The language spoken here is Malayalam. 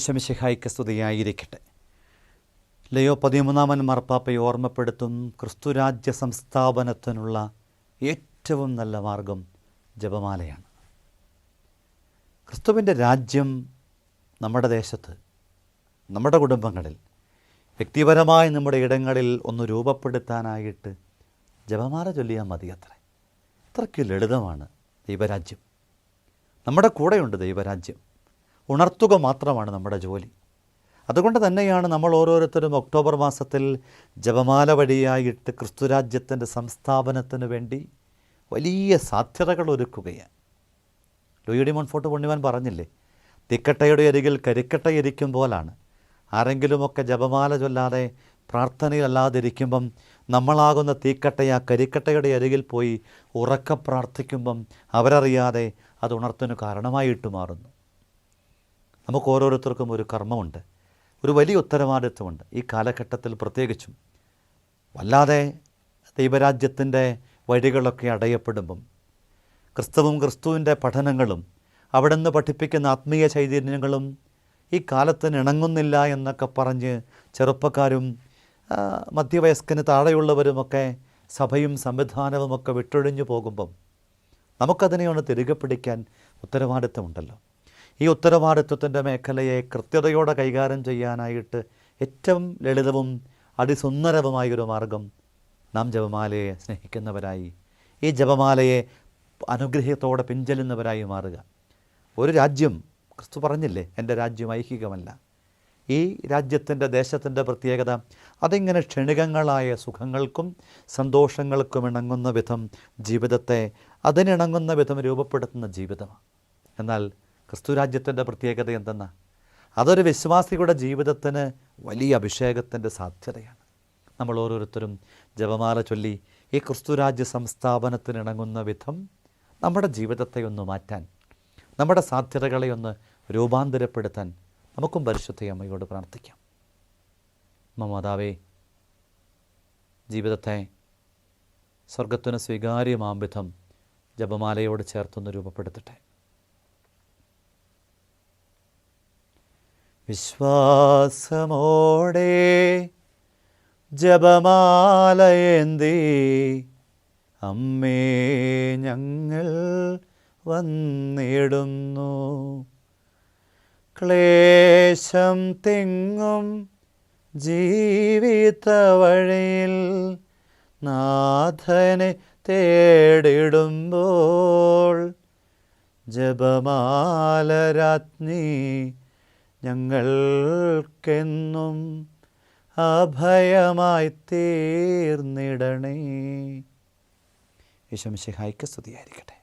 ശമിശിഹായിക്ക് സ്തുതിയായിരിക്കട്ടെ. ലയോ പതിമൂന്നാമൻ മാർപ്പാപ്പയെ ഓർമ്മപ്പെടുത്തും ക്രിസ്തുരാജ്യ സംസ്ഥാപനത്തിനുള്ള ഏറ്റവും നല്ല മാർഗം ജപമാലയാണ്. ക്രിസ്തുവിന്റെ രാജ്യം നമ്മുടെ ദേശത്ത് നമ്മുടെ കുടുംബങ്ങളിൽ വ്യക്തിപരമായി നമ്മുടെ ഇടങ്ങളിൽ ഒന്ന് രൂപപ്പെടുത്താനായിട്ട് ജപമാല ചൊല്ലിയാൽ മതി അത്രേ. അത്രയ്ക്ക് ലളിതമാണ് ദൈവരാജ്യം. നമ്മുടെ കൂടെയുണ്ട് ദൈവരാജ്യം. ഉണർത്തുക മാത്രമാണ് നമ്മുടെ ജോലി. അതുകൊണ്ട് തന്നെയാണ് നമ്മൾ ഓരോരുത്തരും ഒക്ടോബർ മാസത്തിൽ ജപമാല വഴിയായിട്ട് ക്രിസ്തുരാജ്യത്തിന്റെ സംസ്ഥാപനത്തിന് വേണ്ടി വലിയ സാധ്യതകൾ ഒരുക്കുകയാണ്. ലൂയിഡി മോൺഫോർട്ട് പുണ്യവാൻ പറഞ്ഞില്ലേ തിക്കട്ടയുടെ അരികിൽ കരിക്കട്ടയിരിക്കും പോലാണ്. ആരെങ്കിലുമൊക്കെ ജപമാല ചൊല്ലാതെ പ്രാർത്ഥനയിലല്ലാതിരിക്കുമ്പം നമ്മളാകുന്ന തീക്കട്ടയെ ആ കരിക്കട്ടയുടെ അരികിൽ പോയി ഉറക്ക പ്രാർത്ഥിക്കുമ്പം അവരറിയാതെ അത് ഉണർത്തിനു കാരണമായിട്ട് മാറുന്നു. നമുക്ക് ഓരോരുത്തർക്കും ഒരു കർമ്മമുണ്ട്. ഒരു വലിയ ഉത്തരവാദിത്വമുണ്ട്. ഈ കാലഘട്ടത്തിൽ പ്രത്യേകിച്ചും. വല്ലാതെ ദൈവരാജ്യത്തിന്റെ വഴികളൊക്കെ അടയപ്പെടുമ്പം ക്രിസ്തുവും ക്രിസ്തുവിന്റെ പഠനങ്ങളും അവിടുന്ന് പഠിപ്പിക്കുന്ന ആത്മീയ ചൈതന്യങ്ങളും ഈ കാലത്തിന് ഇണങ്ങുന്നില്ല എന്നൊക്കെ പറഞ്ഞ് ചെറുപ്പക്കാരും മധ്യവയസ്കന് താഴെയുള്ളവരുമൊക്കെ സഭയും സംവിധാനവുമൊക്കെ വിട്ടൊഴിഞ്ഞു പോകുമ്പം നമുക്കതിനെ ഒന്ന് തിരികെ പിടിക്കാൻ ഉത്തരവാദിത്തമുണ്ടല്ലോ ഈ ഉത്തരവാദിത്വത്തിന്റെ മേഖലയെ കൃത്യതയോടെ കൈകാര്യം ചെയ്യാനായിട്ട് ഏറ്റവും ലളിതവും അതിസുന്ദരവുമായൊരു മാർഗം നാം ജപമാലയെ സ്നേഹിക്കുന്നവരായി ഈ ജപമാലയെ അനുഗ്രഹത്തോടെ പിൻചെല്ലുന്നവരായി മാറുക. ഒരു രാജ്യം ക്രിസ്തു പറഞ്ഞില്ലേ എന്റെ രാജ്യം ഐഹികമല്ല. ഈ രാജ്യത്തിന്റെ ദേശത്തിന്റെ പ്രത്യേകത അതിങ്ങനെ ക്ഷണികങ്ങളായ സുഖങ്ങൾക്കും സന്തോഷങ്ങൾക്കും ഇണങ്ങുന്ന വിധം ജീവിതത്തെ അതിനിണങ്ങുന്ന വിധം രൂപപ്പെടുത്തുന്ന ജീവിതമാണ്. എന്നാൽ ക്രിസ്തു രാജ്യത്തിന്റെ പ്രത്യേകത എന്തെന്നാ? അതൊരു വിശ്വാസികളുടെ ജീവിതത്തിന് വലിയ അഭിഷേകത്തിന്റെ സാധ്യതയാണ്. നമ്മൾ ഓരോരുത്തരും ജപമാല ചൊല്ലി ഈ ക്രിസ്തുരാജ്യ സംസ്ഥാപനത്തിന് ഇണങ്ങുന്ന വിധം നമ്മുടെ ജീവിതത്തെ ഒന്ന് മാറ്റാൻ നമ്മുടെ സാധ്യതകളെ ഒന്ന് രൂപാന്തരപ്പെടുത്താൻ നമുക്കും പരിശുദ്ധ അമ്മയോട് പ്രാർത്ഥിക്കാം. മമാതാവേ ജീവിതത്തെ സ്വർഗത്തിന് സ്വീകാര്യമാം വിധം ജപമാലയോട് ചേർത്തൊന്ന് രൂപപ്പെടുത്തട്ടെ. വിശ്വാസമോടെ ജപമാലയേന്തി അമ്മേ ഞങ്ങൾ വന്നിടുന്നു. ക്ലേശം തിങ്ങും ജീവിത വഴിയിൽ നാഥനെ തേടിടുമ്പോൾ ജപമാലരാജ്ഞി ഞങ്ങൾക്കെന്നും അഭയമായി തീർന്നിടണേ. യശംശിഹായ്ക്ക് സ്തുതിയായിരിക്കട്ടെ.